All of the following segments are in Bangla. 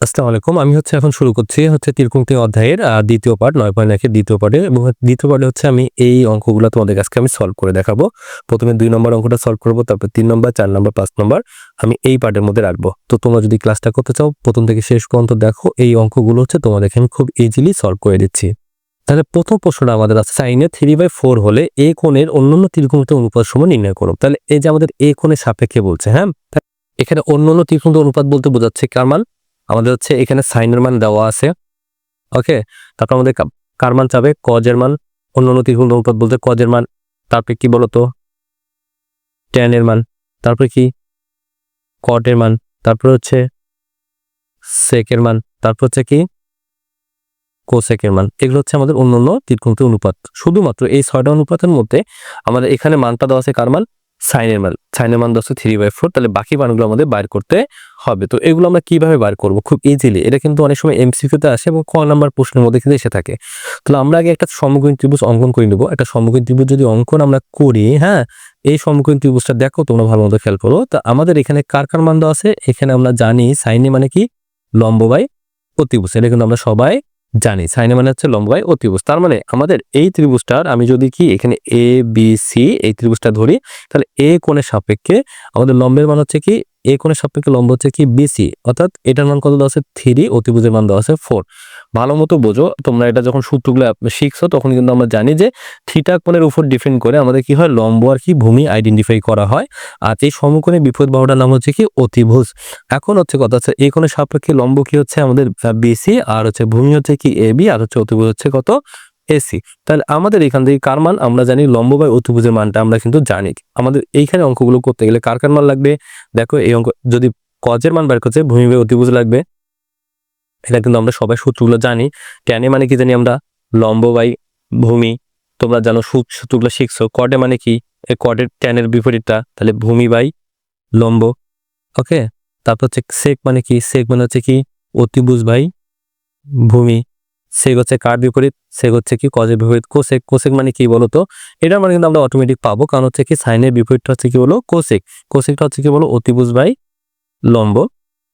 আসসালামু আলাইকুম। আমি হচ্ছে এখন শুরু করছি হচ্ছে তিরকুংটি অধ্যায়ের দ্বিতীয় পার্ট নয় পয়েন্ট একের দ্বিতীয় পার্টে এবং দ্বিতীয় পার্টে হচ্ছে আমি এই অঙ্কগুলো তোমাদের কাছে আমি সলভ করে দেখাবো। প্রথমে দুই নম্বর অঙ্কটা সলভ করব, তারপর তিন নম্বর, চার নম্বর, পাঁচ নম্বর আমি এই পার্টের মধ্যে রাখব। তো তোমরা যদি ক্লাসটা করতে চাও, প্রথম থেকে শেষ পর্যন্ত দেখো, এই অঙ্কগুলো হচ্ছে তোমাদেরকে আমি খুব ইজিলি সলভ করে দিচ্ছি। তাহলে প্রথম প্রশ্নটা আমাদের আছে সাইনে থ্রি বাই ফোর হলে এ কোণের অন্যান্য ত্রিকোণমিতিক অনুপাত সময় নির্ণয় করো। তাহলে এই যে আমাদের এ কোণের সাপেক্ষে বলছে হ্যাঁ? এখানে অন্যান্য ত্রিকোণমিতিক অনুপাত বলতে বোঝাচ্ছে কার মান? আমাদের হচ্ছে এখানে সাইনের মান দেওয়া আছে। ওকে তারপর আমাদের কার মান চাবে? কজের মান। অন্য অন্য ত্রিকোণ অনুপাত বলতে কজের মান। তারপরে কি বলতো? ট্যানের মান। তারপরে কি? কটের মান। তারপরে হচ্ছে সেকের মান। তারপর হচ্ছে কি? কোসেকের মান। এগুলো হচ্ছে আমাদের অন্য অন্য ত্রিকোণমিতিক অনুপাত। শুধুমাত্র এই ছয়টা অনুপাতের মধ্যে আমাদের এখানে মানটা দেওয়া আছে কার মান? সাইনের মান সাইনের মান আছে থ্রি বাই ফোর তাহলে বাকি মানগুলো আমাদের বাইর করতে হবে। তো এগুলো আমরা কীভাবে বার করব? খুব ইজিলি এটা কিন্তু অনেক সময় এমসিকিউতে আসে এবং ক নাম্বার প্রশ্নের মধ্যে কিন্তু এসে থাকে। তাহলে আমরা আগে একটা সমকোণ ত্রিভুজ অঙ্কন করে নেব। একটা সমকোণ ত্রিভুজ যদি অঙ্কন আমরা করি হ্যাঁ এই সমকোণ ত্রিভুজটা দেখো, তোমরা ভালো মতো খেয়াল করো। তা আমাদের এখানে কার কার মান আছে? এখানে আমরা জানি সাইনে মানে কি? লম্ব বাই অতিভুজ এটা কিন্তু আমরা সবাই জানি। সাইনে মানে হচ্ছে লম্বায় অতিভুজ তার মানে আমাদের এই ত্রিভুজটার আমি যদি কি এখানে এ বি সি এই ত্রিভুজটা ধরি, তাহলে এ কোণের সাপেক্ষে আমাদের লম্বের মান হচ্ছে কি এ কোণের সাপেক্ষে লম্ব হচ্ছে কি বিসি অর্থাৎ এটার মান কত দেওয়া আছে? থ্রি অতিভুজের মান দেওয়া আছে ফোর ভালো মতো বোঝো, তোমরা এটা যখন সূত্রগুলো শিখছো তখন কিন্তু আমরা জানি যে থিটা কোণের উপর ডিপেন্ড করে আমাদের কি হয়? লম্ব আর কি ভূমি আইডেন্টিফাই করা হয়। আর এই সমকোণে বিপদ বাহুটার নাম হচ্ছে কি অতিভুজ। এখন হচ্ছে কথা হচ্ছে এই কোণের সাপেক্ষে লম্ব কি হচ্ছে আমাদের বিসি আর হচ্ছে ভূমি হচ্ছে কি এ বি আর হচ্ছে অতিভুজ হচ্ছে কত? এসি তাহলে আমাদের এখান থেকে কার মান? আমরা জানি লম্ব বাই অতিভুজের মানটা আমরা কিন্তু জানি। আমাদের এইখানে অঙ্কগুলো করতে গেলে কার কার মান লাগবে? দেখো এই অঙ্ক, যদি কজের মান বের করছে, ভূমি বাই অতিভুজ লাগবে। এটা কিন্তু আমরা সবাই সূত্রগুলো জানি। ট্যানে মানে কি জানি আমরা? লম্ব বাই ভূমি। তোমরা জানো সূত্রগুলো শিখছো। কটে মানে কি? এই কটের ট্যানের বিপরীতটা। তাহলে ভূমি বাই লম্ব। ওকে তারপর হচ্ছে সেক মানে কি? সেক মানে হচ্ছে কি? অতিভুজ বাই ভূমি। সেক হচ্ছে কার বিপরীত? সেক হচ্ছে কি কজের বিপরীত? কোসেক কোসেক মানে কি বলতো? এটা মানে কিন্তু আমরা অটোমেটিক পাবো, কারণ হচ্ছে কি সাইনের বিপরীতটা হচ্ছে কি বলো কোসেক কোসেকটা হচ্ছে কি বলো অতিভুজ বাই লম্ব।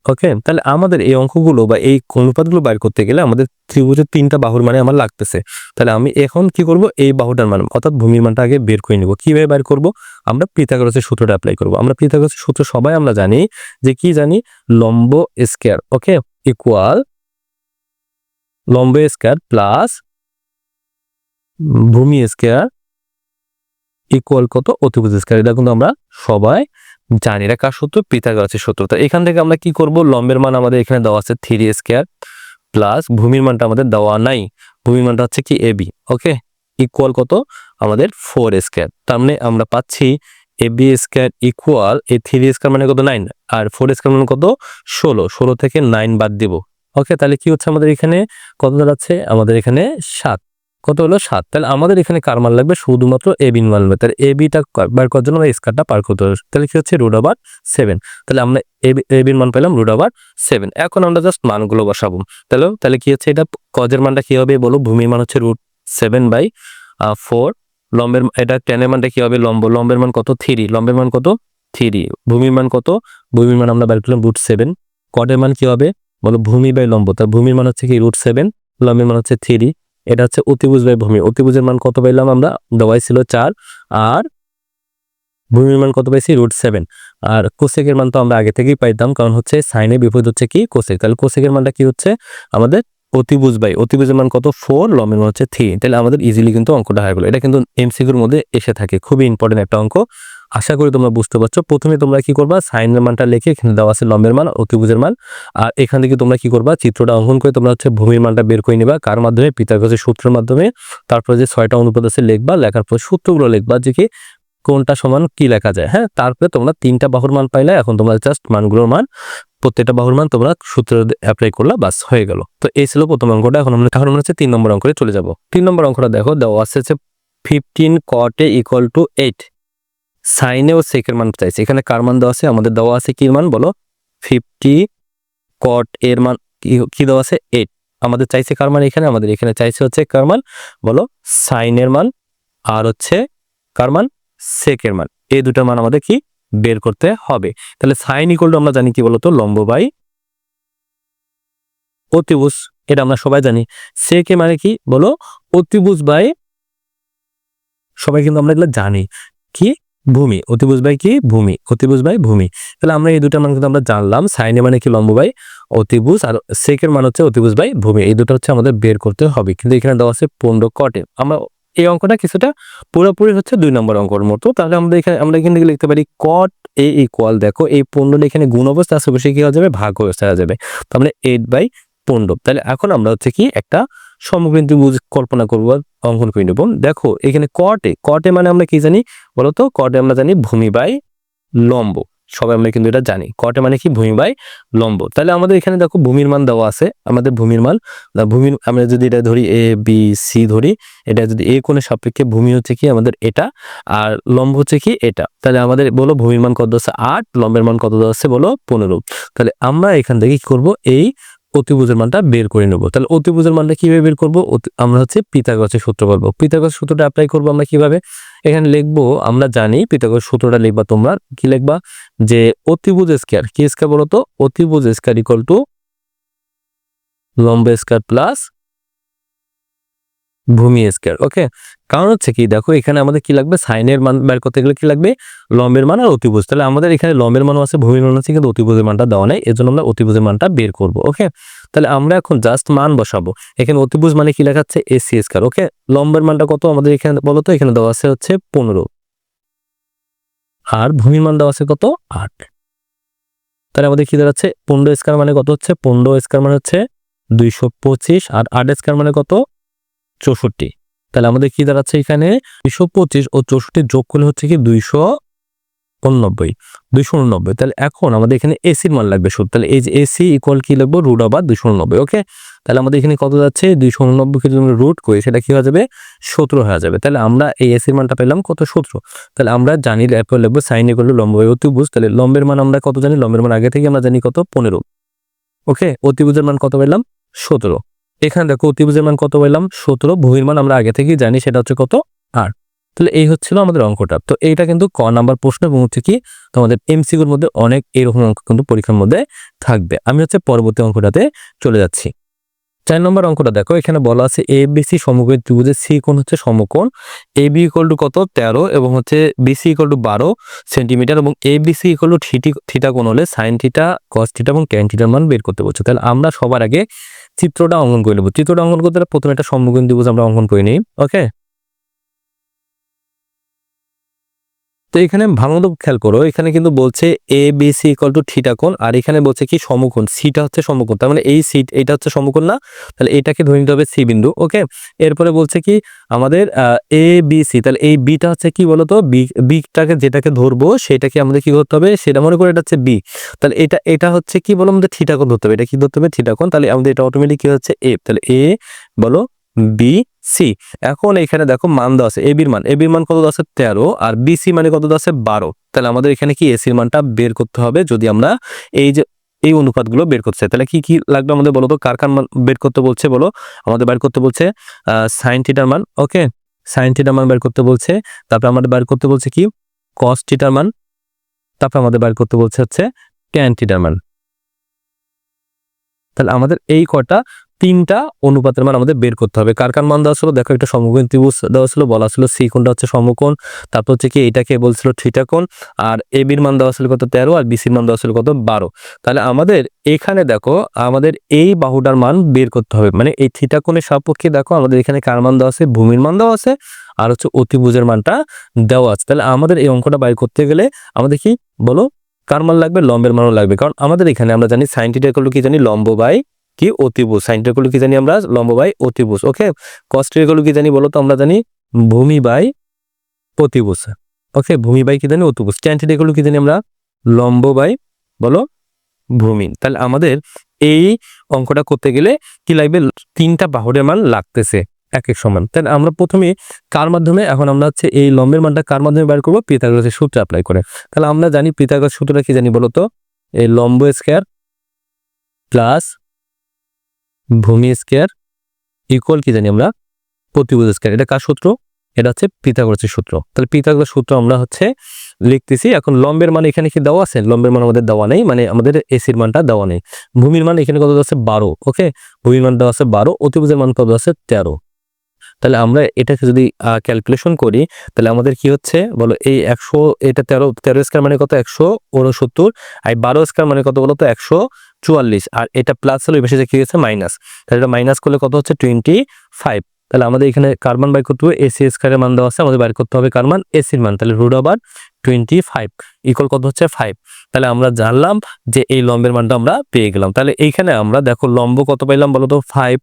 ওকে তাহলে আমাদের এই অঙ্কগুলো বা এই অনুপাতগুলো বাইর করতে গেলে আমাদের ত্রিভুজের তিনটা বাহুর মানে আমার লাগতেছে। তাহলে আমি এখন কি করব? এই বাহুটার মান, অর্থাৎ ভূমির মানটা আগে বের করে নিব। কীভাবে বের করব? আমরা পিথাগোরাসের সূত্রটা অ্যাপ্লাই করব। আমরা পিথাগোরাসের সূত্র সবাই আমরা জানি যে কি জানি? লম্ব স্কয়ার ওকে ইকুয়াল লম্ব স্কয়ার প্লাস ভূমি স্কয়ার ইকুয়াল কত? অতিভুজ স্কয়ার। এটা কিন্তু আমরা সবাই জানি। এটা কার সূত্র? পিথাগোরাসের সূত্র। তো এখান থেকে আমরা কি করব? লম্বের মান আমাদের এখানে দেওয়া আছে থ্রি স্কয়ার প্লাস ভূমির মানটা আমাদের দেওয়া নাই। ভূমির মানটা হচ্ছে কি? এবি ওকে? ইকুয়াল কত? আমাদের ফোর স্কয়ার। তার মানে আমরা পাচ্ছি এবি স্কয়ার ইকুয়াল এই থ্রি স্কয়ার মানে কত? নাইন। আর ফোর স্কয়ার মানে কত? ষোলো। ষোলো থেকে নাইন বাদ দিব। ওকে, তাহলে কি হচ্ছে আমাদের এখানে? কত দাঁড়াচ্ছে? আমাদের এখানে সাত। কত হলো? সাত। তাহলে আমাদের এখানে কার মান লাগবে? শুধুমাত্র এ বিন মান লাগবে। তাহলে এ বিটা বার করার জন্য আমরা স্কারটা পার করতে হবে। তাহলে কি হচ্ছে? রুট ওভার সেভেন তাহলে আমরা এ বিন মান পেলাম রুট ওভার সেভেন এখন আমরা জাস্ট মানগুলো বসাবো। তাহলে তাহলে কি হচ্ছে? এটা কজের মানটা কি হবে? বলো। ভূমির মান হচ্ছে রুট সেভেন বাই ফোর লম্বের এটা টেনের মানটা কি হবে? লম্ব, লম্বের মান কত? থ্রি লম্বের মান কত? থ্রি ভূমির মান কত? ভূমির মান আমরা বার করলাম রুট সেভেন কটের মান কি হবে? বলো ভূমি বাই লম্ব, তার ভূমির মান হচ্ছে কি রুট সেভেন লম্বের মান হচ্ছে থ্রি এটা হচ্ছে অতিভুজ বাই ভূমি। অতিভুজের মান কত পাইলাম আমরা? দেওয়াই ছিল চার, আর ভূমির মান কত পাইছি? রুট সেভেন আর কোসেকের মান তো আমরা আগে থেকেই পাইতাম, কারণ হচ্ছে সাইনের বিপরীত হচ্ছে কি কোসেক তাহলে কোসেকের মানটা কি হচ্ছে? আমাদের অতিভুজ বাই, অতিভুজের মান কত? ফোর লম্বের মান হচ্ছে থ্রি তাহলে আমাদের ইজিলি কিন্তু অঙ্কটা হয়ে গেলো। এটা কিন্তু এমসিকিউর মধ্যে এসে থাকে, খুবই ইম্পর্টেন্ট একটা অঙ্ক। আশা করি তোমরা বুঝতে পারছ। প্রথমে তোমরা কি করবা? সাইনের মানটা লিখে এখানে দেওয়া আছে লম্বের মান অতিভুজের মান। আর এখান থেকে তোমরা কি করবা? চিত্রটা অঙ্কন করে তোমরা হচ্ছে ভূমির মানটা বের করে নিবা। কার মাধ্যমে? পিতাগজের সূত্রের মাধ্যমে। তারপরে যে ছয়টা অনুপাত আছে লিখবা, লেখার পর সূত্রগুলো লিখবা, যে কি কোনটা সমান কি লেখা যায় হ্যাঁ? তারপরে তোমরা তিনটা বাহুর মান পাইলে, এখন তোমরা জাস্ট মানগুলোর মান, প্রত্যেকটা বাহুর মান তোমরা সূত্র অ্যাপ্লাই করলা, বাস হয়ে গেল। তো এই ছিল প্রথম অঙ্কটা, এখন আমরা এখন হচ্ছে তিন নম্বর অঙ্কে চলে যাব। তিন নম্বর অঙ্কটা দেখো, দেওয়া আছে হচ্ছে ফিফটিন কটে ইকুয়াল টু এইট সাইনে ও সেকের মান চাইছে। এখানে কার মান দেওয়া আছে? আমাদের দেওয়া আছে কি মান বলো? ফিফটি কট এর মান কি- দেওয়া আছে? এইট আমাদের চাইছে কার মান এখানে? আমাদের এখানে চাইছে হচ্ছে কার মান? বলো, সাইনের মান আর হচ্ছে কার মান? সেকের মান। এই দুটো মান আমাদের কি? বের করতে হবে। তাহলে সাইন ইকুয়াল আমরা জানি কি বলতো? লম্ব বাই অতিভুজ। এটা আমরা সবাই জানি। সেকে মানে কি? বলো, অতিভুজ বাই সবাই কিন্তু আমরা এগুলো জানি। কি? ভূমি, অতিভুজ বাই কি? ভূমি, অতিভুজ বাই ভূমি। তাহলে আমরা এই দুটো মান কিন্তু আমরা জানলাম। সাইনে মানে কি লম্ব বাই? অতিভুজ। আর সেকের মান হচ্ছে অতিভুজ বাই ভূমি। এই দুটো হচ্ছে আমাদের বের করতে হবে। কিন্তু এখানে দেওয়া আছে পনেরো কটে। আমরা এই অঙ্কটা কিছুটা পুরোপুরি হচ্ছে দুই নম্বর অঙ্কর মতো। তাহলে আমরা এখানে আমরা এখানে লিখতে পারি কট এ ইকুয়াল দেখো এই পনেরো এখানে গুণ অবস্থা আশেপাশে কি হয়ে যাবে? ভাগ হয়ে যাবে। তো আমরা এইট বাই পনেরো। তাহলে এখন আমরা হচ্ছে কি একটা সমগ্র ত্রিভুজ কল্পনা করব অঙ্কন করে নেব। দেখো, এখানে কটে কটে মানে আমরা কি জানি? বলতো? কটে আমরা জানি ভূমি বাই লম্ব। সবাই আমরা কিন্তু এটা জানি। কটে মানে কি? ভূমি বাই লম্ব। তাহলে আমাদের এখানে দেখো ভূমির মান দেওয়া আছে, আমাদের ভূমির মান। ভূমির, আমরা যদি এটা ধরি এ বি সি ধরি, এটা যদি এ কোণের সাপেক্ষে, ভূমি হচ্ছে কি? আমাদের এটা। আর লম্ব হচ্ছে কি? এটা। তাহলে আমাদের বলো ভূমির মান কত আছে? আট। লম্বের মান কত আছে? বলো পনেরো। তাহলে আমরা এখান থেকে কি করব? এই অতিভুজের মানটা বের করে নেব। তাহলে অতিভুজের মানটা কীভাবে বের করব? আমরা হচ্ছে পিতাগছের সূত্র বলব। পিতাগছ সূত্রটা অ্যাপ্লাই করব আমরা কীভাবে? এখানে লিখব, আমরা জানি পিতাগছ সূত্রটা লিখবা তোমরা। কি লিখবা? যে অতিভুজ স্কয়ার কি স্কয়ার বলো তো অতিভুজ স্কয়ার ইকুয়াল টু লম্ব স্কয়ার প্লাস ভূমি স্কয়ার, ওকে? কারণ হচ্ছে কি, দেখো এখানে আমাদের কি লাগবে? সাইনের মান বের করতে গেলে কি লাগবে? লম্বের মান আর অতিভুজ। তাহলে আমাদের এখানে লম্বের মানও আছে, ভূমির মান আছে, কিন্তু অতিভুজের মানটা দেওয়া নাই, এজন্য আমরা অতিভুজের মানটা বের করব, ওকে? তাহলে আমরা এখন জাস্ট মান বসাবো। এখানে অতিভুজ মানে কি লেখাচ্ছে? এসি স্কয়ার ওকে? লম্বের মানটা কত আমাদের এখানে বলো তো? এখানে দেওয়া আছে হচ্ছে পনেরো। আর ভূমির মান দেওয়া আছে কত? আট। তাহলে আমাদের কি দাঁড়াচ্ছে? পনেরো স্কয়ার মানে কত হচ্ছে? পনেরো স্কয়ার মানে হচ্ছে দুইশো পঁচিশ। আর আট স্কয়ার মানে কত? চৌষট্টি। তাহলে আমাদের কি দাঁড়াচ্ছে এখানে? দুইশো পঁচিশ ও চৌষট্টি যোগ করলে হচ্ছে কি দুইশো উননব্বই। দুইশো উননব্বই। তাহলে এখন আমাদের এখানে এসির মান লাগবে শুধু তাহলে এই যে এসি ইকুয়াল কি লিখব? রুট আবার দুইশো উননব্বই ওকে তাহলে আমাদের এখানে কত যাচ্ছে? দুইশো উননব্বইকে যদি আমরা রুট করি, সেটা কি হয়ে যাবে? সতেরো হয়ে যাবে। তাহলে আমরা এই এসির মানটা পেলাম কত? সতেরো। তাহলে আমরা জানি এরপর লিখব সাইন ইকুয়াল লম্ব বাই অতিভুজ। তাহলে লম্বের মান আমরা কত জানি? লম্বের মান আগে থেকে আমরা জানি কত? পনেরো। ওকে অতিভুজের মান কত পেলাম? সতেরো। এখানে দেখো অতিভুজের মান কত পেলাম সতেরো। ভূমির মান আমরা আগে থেকেই জানি সেটা হচ্ছে কত? আট। তাহলে এই হচ্ছিল আমাদের অঙ্কটা। তো এইটা কিন্তু ক নাম্বার প্রশ্ন এবং হচ্ছে কি তোমাদের এমসিগুর মধ্যে অনেক এরকম অঙ্ক কিন্তু পরীক্ষার মধ্যে থাকবে। আমি হচ্ছে পরবর্তী অঙ্কটাতে চলে যাচ্ছি। চার নম্বর অঙ্কটা দেখো, এখানে বলা আছে এ বিসি সমকোণ ত্রিভুজের সি কোণ হচ্ছে সমকোণ। এ বি ইকল টু কত? তেরো এবং হচ্ছে বিসি ইকল টু বারো সেন্টিমিটার এবং A BC equal to theta theta কোণ হলে সাইন থিটা কস থিটা এবং ট্যান থিটার মান বের করতে বলছো। তাহলে আমরা সবার আগে চিত্রটা অঙ্কন করে নেব। চিত্রটা অঙ্কন করতে প্রথমে একটা সমকোণ ত্রিভুজ আমরা অঙ্কন করে নিই ওকে তো এখানে ভালো মতো খেয়াল করো, এখানে কিন্তু বলছে A B C equal to theta কোণ, আর এখানে বলছে কি সমকোণ সিটা হচ্ছে সমকোণ, তার মানে এই সিট এটা হচ্ছে সমকোণ না, তাহলে এটাকে ধরে নিতে হবে সি বিন্দু ওকে এরপরে বলছে কি আমাদের এ বি সি তাহলে এই বিটা হচ্ছে কি বলতো? বি বিটাকে যেটাকে ধরবো, সেটাকে আমাদের কি করতে হবে? সেটা মনে করে এটা হচ্ছে বি তাহলে এটা এটা হচ্ছে কি বলো আমাদের থিটা কোণ ধরতে হবে, এটা কি ধরতে হবে? থিটা কোণ, তাহলে আমাদের এটা অটোমেটিক কি হচ্ছে এ তাহলে এ বলো বি সি। এখন এখানে দেখো মান দেওয়া আছে এবির মান। এবির মান কত আছে? তেরো। আর বিসি মানে কত আছে? বারো। তাহলে আমাদের এখানে কি এসির মানটা বের করতে হবে যদি আমরা এই যে, এই অনুপাতগুলো বের করতে তাহলে কি কি লাগবে আমাদের বলো তো? কার মান বের করতে বলছে বলো? আমাদের বের করতে বলছে সাইন থিটার মান ওকে সাইন থিটার মান বের করতে বলছে, তারপর আমাদের বের করতে বলছে কি? কস থিটার মান, তারপর আমাদের বের করতে বলছে হচ্ছে ট্যান থিটার মান। তাহলে আমাদের এই কটা তিনটা অনুপাতের মান আমাদের বের করতে হবে। কার কার মান দেওয়া ছিল? দেখো একটা সমকোণ ত্রিভুজ দেওয়া ছিল, বলা ছিল সি কোণটা হচ্ছে সমকোণ, তারপর হচ্ছে কি এটাকে বলছিল থিটা কোণ, আর এ বির মান দেওয়া ছিল কত? তেরো, আর বিসির মান দেওয়া ছিল কত? বারো। তাহলে আমাদের এখানে দেখো, আমাদের এই বাহুটার মান বের করতে হবে। মানে এই থিটা কোণের সাপেক্ষে দেখো, আমাদের এখানে কার মান দেওয়া আছে? ভূমির মান দেওয়া আছে, আর হচ্ছে অতিভুজের মানটা দেওয়া আছে। তাহলে আমাদের এই অঙ্কটা বাইর করতে গেলে আমাদের কি বলো? কার মান লাগবে? লম্বের মানও লাগবে। কারণ আমাদের এখানে আমরা জানি সাইন থিটা কি জানি? লম্ব বাই কি অতিভুজ? সাইনটা গুলো কি জানি আমরা? লম্ব বাই ওকে? কস্টেরগুলো কি জানি বলো তো? আমরা জানি ভূমি বাই অতিভুজ, ওকে? ভূমি বাই কি জানি অতিভুজ? ট্যান থিটা গুলো কি জানি আমরা? লম্ব বাই, বলো? ভূমি। তাহলে আমাদের এই অঙ্কটা করতে গেলে কি লাগবে? তিনটা বাহুরের মান লাগতেছে এক এক সমান। তাহলে আমরা প্রথমে কার মাধ্যমে? এখন আমরা হচ্ছে এই লম্বের মানটা কার মাধ্যমে বের করব? পিতাগরাসের সূত্র অ্যাপ্লাই করে। তাহলে আমরা জানি পিতাগরাস সূত্রটা কি জানি বলতো এই লম্ব স্কয়ার প্লাস ভূমি স্কোয়ার ইকুয়াল কি জানি আমরা? প্রতিভুজ স্কোয়ার। এটা কার সূত্র? এটা হচ্ছে পিথাগোরাসের সূত্র। তাহলে পিথাগোরাস সূত্র আমরা হচ্ছে লিখতেছি। এখন লম্বের মান এখানে কি দেওয়া আছে? লম্বের মান আমাদের দেওয়া নেই মানে আমাদের এসির মানটা দেওয়া নেই। ভূমির মান এখানে কত আছে? বারো ওকে ভূমির মান দেওয়া আছে বারো অতিভুজের মান কত আছে? তেরো। তাহলে আমরা এটাকে যদি ক্যালকুলেশন করি, তাহলে আমাদের কি হচ্ছে? বলো, এই একশো, এটা তেরো তেরো স্কোয়ার মানে কত? একশো উনসত্তর আর বারো স্কোয়ার মানে কত বলো তো একশো চুয়াল্লিশ, আর এটা প্লাস হলে বেশি কি হচ্ছে মাইনাস তাহলে এটা মাইনাস করলে কত হচ্ছে? টোয়েন্টি ফাইভ তাহলে আমাদের এখানে কার্বন বাই করতে হবে এসি স্কোয়ারের মান দেওয়া আছে, আমাদের বাইর করতে হবে কার্বন এসির মান, তাহলে root over twenty five equal কত হচ্ছে? ফাইভ তাহলে আমরা জানলাম যে এই লম্বের মানটা আমরা পেয়ে গেলাম, তাহলে এইখানে আমরা দেখো লম্ব কত পাইলাম বলো তো ফাইভ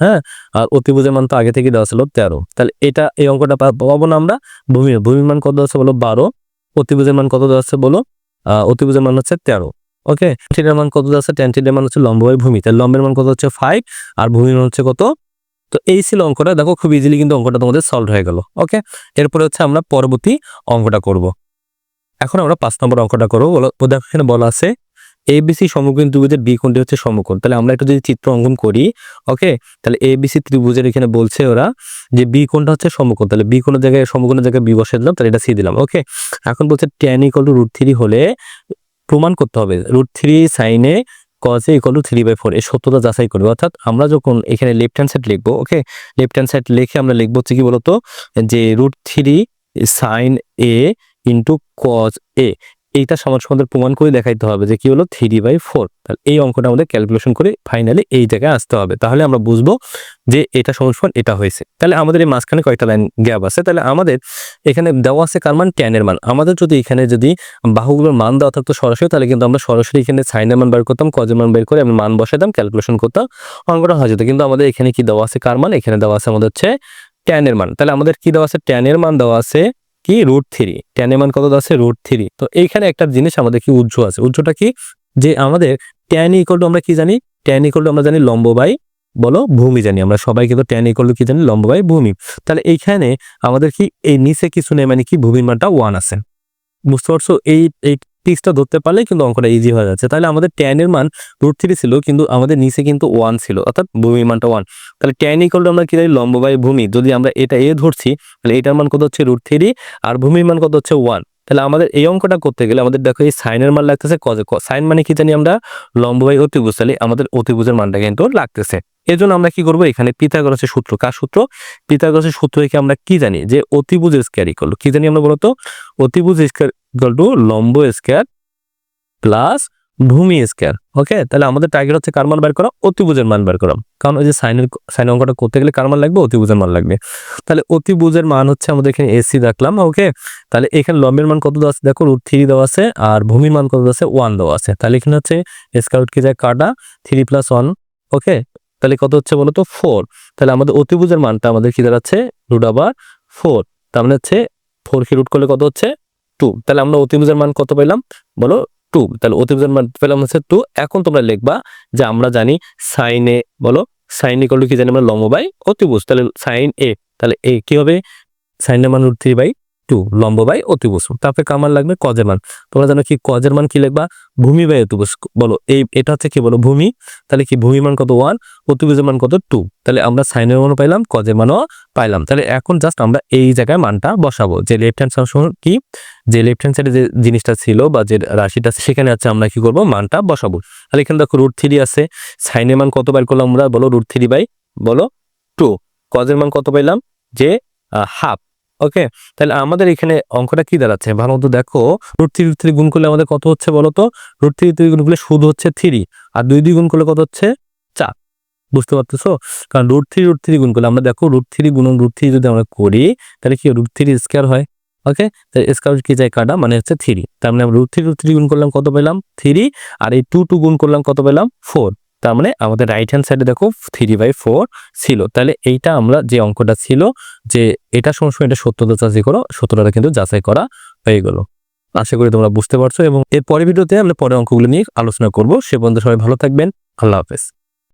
হ্যাঁ? আর অতিভুজের মান তো আগে থেকে দেওয়া ছিল তেরো। তাহলে এটা এই অঙ্কটা পাবো না আমরা? ভূমি, ভূমির মান কত আছে বলো? বারো। অতিভুজের মান কত দেওয়া আছে বলো? অতিভুজের মান হচ্ছে তেরো। ওকে? টেনের মান কত আছে? টেন মান হচ্ছে লম্ব ভূমি। তাহলে লম্বের মান কত হচ্ছে? ফাইভ আর ভূমির মান হচ্ছে কত? তো এই ছিল অঙ্কটা। দেখো খুব ইজিলি কিন্তু অঙ্কটা তোমাদের সলভ হয়ে গেল। ওকে? এরপরে হচ্ছে আমরা পরবর্তী অঙ্কটা করব। এখন আমরা পাঁচ নম্বর অঙ্কটা করব। বলো এখানে বলা আছে এবিসি সমকোণ ত্রিভুজের বি কোণটি হচ্ছে সমকোণ? তাহলে আমরা একটু যদি চিত্র অঙ্কন করি ওকে তাহলে এ এবিসি ত্রিভুজের এখানে বলছে ওরা যে বি কোণটা হচ্ছে সমকোণ? তাহলে বি কোণের জায়গায়, সমকোণের জায়গায় বি বসে দিলাম, তাহলে এটা সি দিলাম ওকে এখন বলছে tan equal to root three হলে প্রমাণ করতে হবে রুট থ্রি সাইনে কজে equal to three by four এই সত্যতা যাচাই করবে। অর্থাৎ আমরা যখন এখানে লেফট হ্যান্ড সাইড লিখব ওকে লেফট হ্যান্ড সাইড লিখে আমরা লিখব হচ্ছে কি বলতো? যে root three sine A into cos A এইটা সমান সমাধান প্রমাণ করে দেখাইতে হবে যে কি হলো? থ্রি বাই ফোর তাহলে এই অঙ্কটা আমাদের ক্যালকুলেশন করে ফাইনালি এই জায়গায় আসতে হবে। তাহলে আমরা বুঝব যে এটা সমান সমান এটা হয়েছে। তাহলে আমাদের এই মাঝখানে কয়েকটা লাইন গ্যাপ আছে। তাহলে আমাদের এখানে দেওয়া আছে কার মান? ট্যানের মান। আমাদের যদি এখানে যদি বাহুগুলোর মান দেওয়া থাকতো সরাসরি, তাহলে কিন্তু আমরা সরাসরি এখানে সাইনের মান বের করতাম কজের মান বের করে আমি মান বসাতাম ক্যালকুলেশন করতাম, অঙ্কটা হয়ে যেত। কিন্তু আমাদের এখানে কি দেওয়া আছে? কার মান? এখানে দেওয়া আছে আমাদের হচ্ছে ট্যানের মান। তাহলে আমাদের কি দেওয়া আছে? ট্যানের মান দেওয়া আছে কি? রুট থ্রি ট্যান এমান কত আছে? রুট থ্রি তো এইখানে একটা জিনিস আমাদের কি উজ্জ্ব আছে? উজ্জ্বটা কি? যে আমাদের ট্যান ইকল আমরা কি জানি? ট্যান ইকল আমরা জানি লম্ব বাই, বলো, ভূমি জানি। আমরা সবাই কিন্তু ট্যান ইকল কি জানি? লম্ব বাই ভূমি। তাহলে এইখানে আমাদের কি, এই নিচে কিছু নেই মানে কি? ভূমির মানটা ওয়ান আছে। বুঝতে পারছ? এই টিক্সটা ধরতে পারলে কিন্তু অঙ্কটা ইজি হয়ে যাচ্ছে। তাহলে আমাদের ট্যানের মান রুট থ্রি ছিল, কিন্তু আমাদের নিচে কিন্তু ওয়ান ছিল, অর্থাৎ ভূমির মানটা ওয়ান তাহলে ট্যান ইকুয়াল টু আমরা কি জানি লম্ব ভূমি। যদি আমরা এটা এ ধরছি, তাহলে এটার মান কত হচ্ছে? রুট থ্রি আর ভূমির মান কত হচ্ছে? ওয়ান তাহলে আমাদের এই অঙ্কটা করতে গেলে আমাদের দেখো এই সাইনের মান লাগতেছে কজে সাইন মানে কি জানি আমরা? লম্ব বাই অতিভুজ। তাহলে আমাদের অতিভুজের মানটা কিন্তু লাগতেছে। এই জন্য আমরা কি করব? এখানে পিথাগোরাসের সূত্র। কার সূত্র? পিথাগোরাসের সূত্র থেকে আমরা কি জানি? যে অতিভুজ স্কোয়ার ইকুয়াল কি জানি আমরা বলতো? অতিভুজ স্কোয়ার ইকুয়াল টু লম্ব স্কোয়ার প্লাস ভূমি স্কোয়ার ওকে তাহলে আমাদের টার্গেট হচ্ছে কার মান বের করা? অতিভুজের মান বের করা। কারণ ওই যে সাইনের সাইন অঙ্কটা করতে গেলে কার মান লাগবে? অতিভুজের মান লাগবে। তাহলে অতিভুজের মান হচ্ছে আমাদের এখানে এসি রাখলাম ওকে তাহলে এখানে লম্বের মান কত দেওয়া আছে? দেখো রুট থ্রি দেওয়া আছে, আর ভূমির মান কত দেওয়া আছে? ওয়ান দেওয়া আছে। তাহলে এখানে হচ্ছে স্কোয়ার রুট কি যায়? কাটা থ্রি প্লাস ওয়ান ওকে তাহলে কত হচ্ছে বলো তো ফোর তাহলে আমাদের অতিভুজের মানটা আমাদের কি দাঁড়াচ্ছে? রুট আবার ফোর তার মানে হচ্ছে ফোর কে রুট করলে কত হচ্ছে? টু তাহলে আমরা অতিভুজের মান কত পেলাম? বলো টু তাহলে অতিভুজের মান পেলাম হচ্ছে টু এখন তোমরা লিখবা যে আমরা জানি সাইনে বলো সাইন ইকল কি জানি আমরা লম্ব বাই অতিভুজ তাহলে সাইন এ তাহলে এ কি হবে? সাইনের মান রুট থ্রি বাই টু লম্ব বাই অতিভুজ তারপরে কামান লাগবে? কজের মান। তোমরা জানো কি কজের মান কি লিখবা? ভূমি বাই অতিভুজ বলো, এই, এটা হচ্ছে কি বলো? ভূমি। তাহলে কি ভূমি মান কত? ওয়ান অতিভুজের মান কত? টু তাহলে আমরা সাইনের মানও পাইলাম কজের মানও পাইলাম। তাহলে এখন জাস্ট আমরা এই জায়গায় মানটা বসাবো। যে লেফট হ্যান্ড সাইড কি? যে লেফট হ্যান্ড সাইডে যে জিনিসটা ছিল বা যে রাশিটা সেখানে আছে আমরা কি করব? মানটা বসাবো। তাহলে এখানে দেখো রুট থ্রি আছে। সাইনের মান কত বার করলাম আমরা? বলো রুট থ্রি বাই, বলো টু কজের মান কত পাইলাম? যে হাফ ওকে তাহলে আমাদের এখানে অঙ্কটা কি দাঁড়াচ্ছে? ভালো মতো দেখো রুট থ্রি থ্রি গুণ করলে আমাদের কত হচ্ছে বলো তো রুট থ্রি থ্রি গুণ করলে শুধু হচ্ছে থ্রি আর দুই দুই গুণ করলে কত হচ্ছে? চার, বুঝতে পারতেছো? কারণ রুট থ্রি রুট থ্রি গুণ করলে আমরা দেখো রুট থ্রি গুণ রুট থ্রি যদি আমরা করি, তাহলে কি রুট থ্রি স্কোয়ার হয়? ওকে তাহলে স্কোয়ার কি যায় কাটা? মানে হচ্ছে থ্রি তার মানে রুট থ্রি রুট থ্রি গুণ করলাম কত পেলাম? থ্রি আর এই টু টু গুণ করলাম কত পেলাম? ফোর তার মানে আমাদের রাইট হ্যান্ড সাইডে দেখো থ্রি বাই ফোর ছিল। তাহলে এইটা আমরা যে অঙ্কটা ছিল যে এটা সময় সময় এটা সত্যতা যাচাই করো সত্যতাটা কিন্তু যাচাই করা হয়ে গেল। আশা করি তোমরা বুঝতে পারছ এবং এর পরের ভিডিওতে আমরা পরে অঙ্কগুলো নিয়ে আলোচনা করব। সে পর্যন্ত সবাই ভালো থাকবেন। আল্লাহ হাফেজ।